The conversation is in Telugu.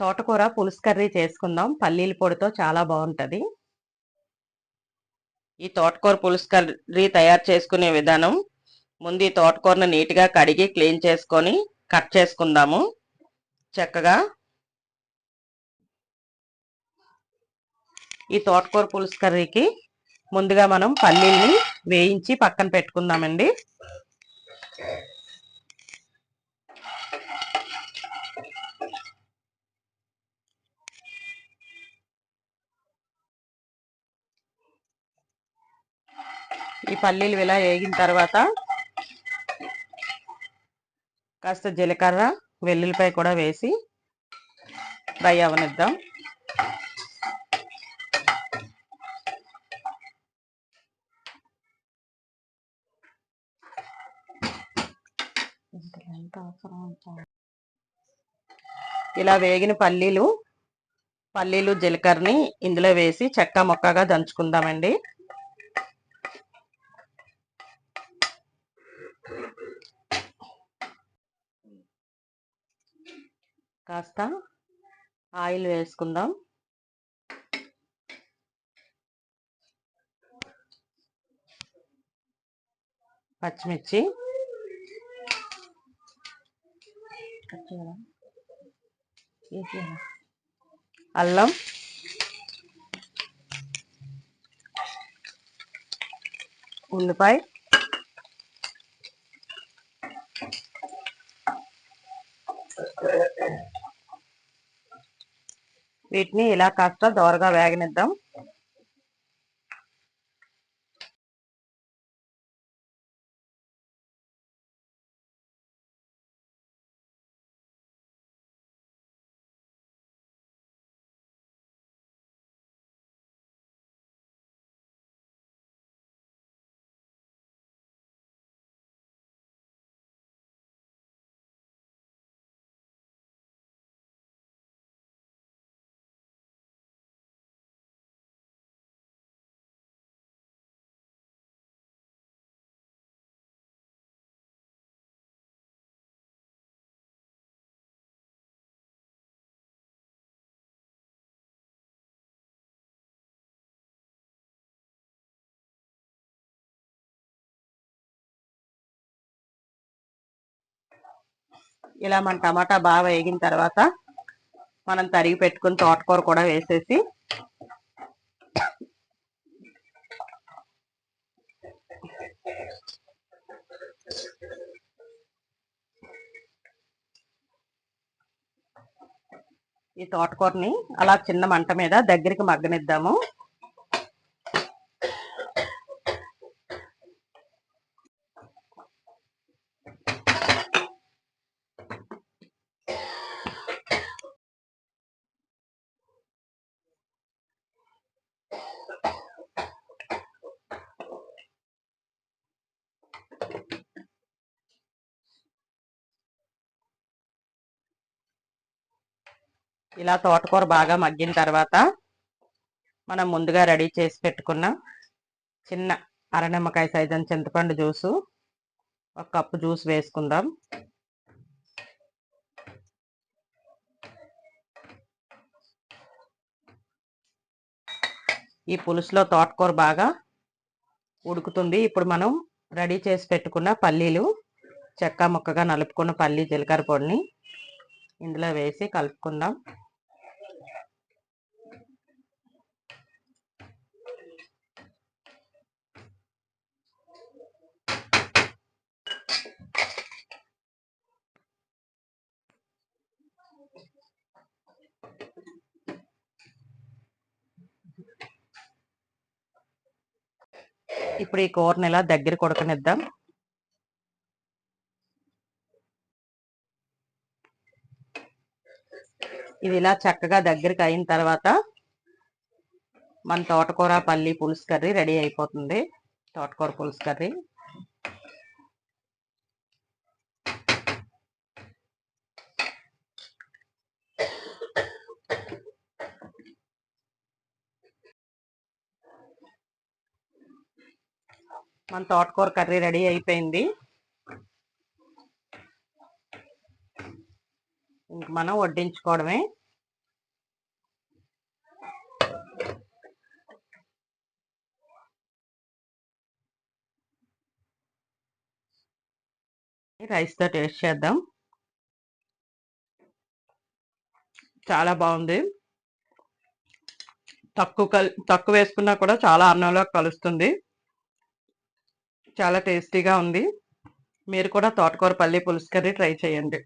తోటకూర పులుసు కర్రీ చేసుకుందాం. పల్లీల పొడితో చాలా బాగుంటుంది. ఈ తోటకూర పులుసు కర్రీ తయారు చేసుకునే విధానం. ముందు ఈ తోటకూరను నీట్గా కడిగి క్లీన్ చేసుకొని కట్ చేసుకుందాము. చక్కగా ఈ తోటకూర పులుసు కర్రీకి ముందుగా మనం పల్లీల్ని వేయించి పక్కన పెట్టుకుందామండి. ఈ పల్లీలు ఇలా వేగిన తర్వాత కాస్త జీలకర్ర వెల్లుల్లిపాయ కూడా వేసి ఫ్రై అవనిద్దాం. ఇలా వేగిన పల్లీలు పల్లీలు జీలకర్రని ఇందులో వేసి చెక్క మొక్కగా దంచుకుందామండి. కాస్త ఆయిల్ వేసుకుందాం. పచ్చిమిర్చి. అల్లం. ఉల్లిపాయ. వీటిని ఇలా కాస్త దోరగా వేగనిద్దాం. ఇలా మన టమాటా బాగా వేగిన తర్వాత మనం తరిగి పెట్టుకుని తోటకూర కూడా వేసేసి ఈ తోటకూరని అలా చిన్న మంట మీద దగ్గరికి మగ్గనిద్దాము. ఇలా తోటకూర బాగా మగ్గిన తర్వాత మనం ముందుగా రెడీ చేసి పెట్టుకున్న చిన్న అరనిమ్మకాయ సైజన్ చింతపండు జ్యూసు ఒక కప్పు జ్యూస్ వేసుకుందాం. ఈ పులుసులో తోటకూర బాగా ఉడుకుతుంది. ఇప్పుడు మనం రెడీ చేసి పెట్టుకున్న పల్లీలు చెక్క ముక్కగా నలుపుకున్న పల్లీ జీలకర్ర పొడిని ఇందులో వేసి కలుపుకుందాం. ఇప్పుడు ఈ కూరని ఇలా దగ్గర కొడకనిద్దాం ఇది ఇలా చక్కగా దగ్గరికి అయిన తర్వాత మన తోటకూర పల్లి పులుసు కర్రీ రెడీ అయిపోతుంది. తోటకూర పులుసు కర్రీ. మన తోటకూర కర్రీ రెడీ అయిపోయింది. ఇంక మనం వడ్డించుకోవడమే. రైస్తో టేస్ట్ చేద్దాం. చాలా బాగుంది. తక్కువ కల్ తక్కువ వేసుకున్నా కూడా చాలా అన్నంలో కలుస్తుంది. చాలా టేస్టీగా ఉంది. మీరు కూడా తోటకూర పల్లి పులుసు కర్రీ ట్రై చేయండి.